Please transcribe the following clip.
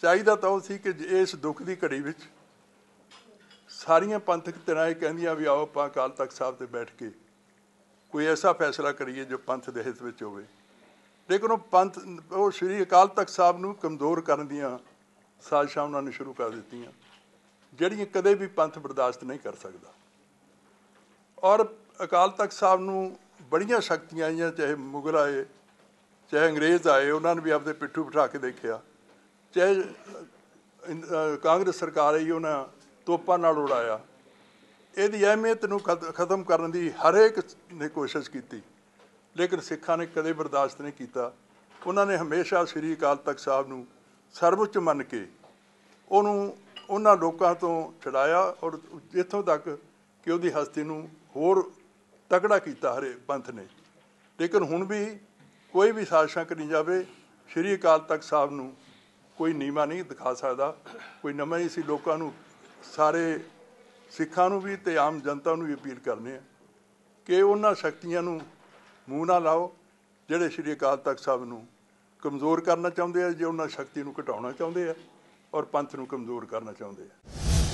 ਚਾਹੀਦਾ ਤਾਂ ਉਹ ਸੀ ਕਿ ਜੇ ਇਸ ਦੁੱਖ ਦੀ ਘੜੀ ਵਿੱਚ ਸਾਰੀਆਂ ਪੰਥਕ ਧਿਰਾਂ ਇਹ ਕਹਿੰਦੀਆਂ ਵੀ ਆਓ ਆਪਾਂ ਅਕਾਲ ਤਖਤ ਸਾਹਿਬ ਤੇ ਬੈਠ ਕੇ ਕੋਈ ਐਸਾ ਫੈਸਲਾ ਕਰੀਏ ਜੋ ਪੰਥ ਦੇ ਹਿੱਤ ਵਿੱਚ ਹੋਵੇ। ਲੇਕਿਨ ਉਹ ਪੰਥ, ਉਹ ਸ੍ਰੀ ਅਕਾਲ ਤਖਤ ਸਾਹਿਬ ਨੂੰ ਕਮਜ਼ੋਰ ਕਰਨ ਦੀਆਂ ਸਾਜ਼ਿਸ਼ਾਂ ਉਹਨਾਂ ਨੇ ਸ਼ੁਰੂ ਕਰ ਦਿੱਤੀਆਂ, ਜਿਹੜੀਆਂ ਕਦੇ ਵੀ ਪੰਥ ਬਰਦਾਸ਼ਤ ਨਹੀਂ ਕਰ ਸਕਦਾ। ਔਰ ਅਕਾਲ ਤਖਤ ਸਾਹਿਬ ਨੂੰ ਬੜੀਆਂ ਸ਼ਕਤੀਆਂ ਆਈਆਂ, ਚਾਹੇ ਮੁਗਲ ਆਏ, ਚਾਹੇ ਅੰਗਰੇਜ਼ ਆਏ, ਉਹਨਾਂ ਨੇ ਵੀ ਆਪਦੇ ਪਿੱਠੂ ਬਿਠਾ ਕੇ ਦੇਖਿਆ। ਚਾਹੇ ਕਾਂਗਰਸ ਸਰਕਾਰ ਆਈ, ਉਹਨਾਂ ਤੋਪਾਂ ਨਾਲ ਉਡਾਇਆ। ਇਹਦੀ ਅਹਿਮੀਅਤ ਨੂੰ ਖਤ- ਖਤਮ ਕਰਨ ਦੀ ਹਰੇਕ ਨੇ ਕੋਸ਼ਿਸ਼ ਕੀਤੀ, ਲੇਕਿਨ ਸਿੱਖਾਂ ਨੇ ਕਦੇ ਬਰਦਾਸ਼ਤ ਨਹੀਂ ਕੀਤਾ। ਉਹਨਾਂ ਨੇ ਹਮੇਸ਼ਾ ਸ੍ਰੀ ਅਕਾਲ ਤਖਤ ਸਾਹਿਬ ਨੂੰ ਸਰਵਉੱਚ ਮੰਨ ਕੇ ਉਹਨੂੰ ਉਹਨਾਂ ਲੋਕਾਂ ਤੋਂ ਛਡਾਇਆ ਔਰ ਇੱਥੋਂ ਤੱਕ ਕਿ ਉਹਦੀ ਹਸਤੀ ਨੂੰ ਹੋਰ ਤਕੜਾ ਕੀਤਾ ਹਰੇ ਪੰਥ ਨੇ। ਲੇਕਿਨ ਹੁਣ ਵੀ ਕੋਈ ਵੀ ਸਾਜ਼ਿਸ਼ਾਂ ਕਰੀ ਜਾਵੇ, ਸ੍ਰੀ ਅਕਾਲ ਤਖਤ ਸਾਹਿਬ ਨੂੰ ਕੋਈ ਨੀਮਾ ਨਹੀਂ ਦਿਖਾ ਸਕਦਾ। ਕੋਈ ਨਵਾਂ ਹੀ ਸੀ ਲੋਕਾਂ ਨੂੰ, ਸਾਰੇ ਸਿੱਖਾਂ ਨੂੰ ਵੀ ਤੇ ਆਮ ਜਨਤਾ ਨੂੰ ਵੀ ਅਪੀਲ ਕਰਨੇ ਆ ਕਿ ਉਹਨਾਂ ਸ਼ਕਤੀਆਂ ਨੂੰ ਮੂੰਹ ਨਾ ਲਾਓ, ਜਿਹੜੇ ਸ੍ਰੀ ਅਕਾਲ ਤਖਤ ਸਾਹਿਬ ਨੂੰ ਕਮਜ਼ੋਰ ਕਰਨਾ ਚਾਹੁੰਦੇ ਆ, ਜੇ ਉਹਨਾਂ ਸ਼ਕਤੀ ਨੂੰ ਘਟਾਉਣਾ ਚਾਹੁੰਦੇ ਆ ਔਰ ਪੰਥ ਨੂੰ ਕਮਜ਼ੋਰ ਕਰਨਾ ਚਾਹੁੰਦੇ ਆ।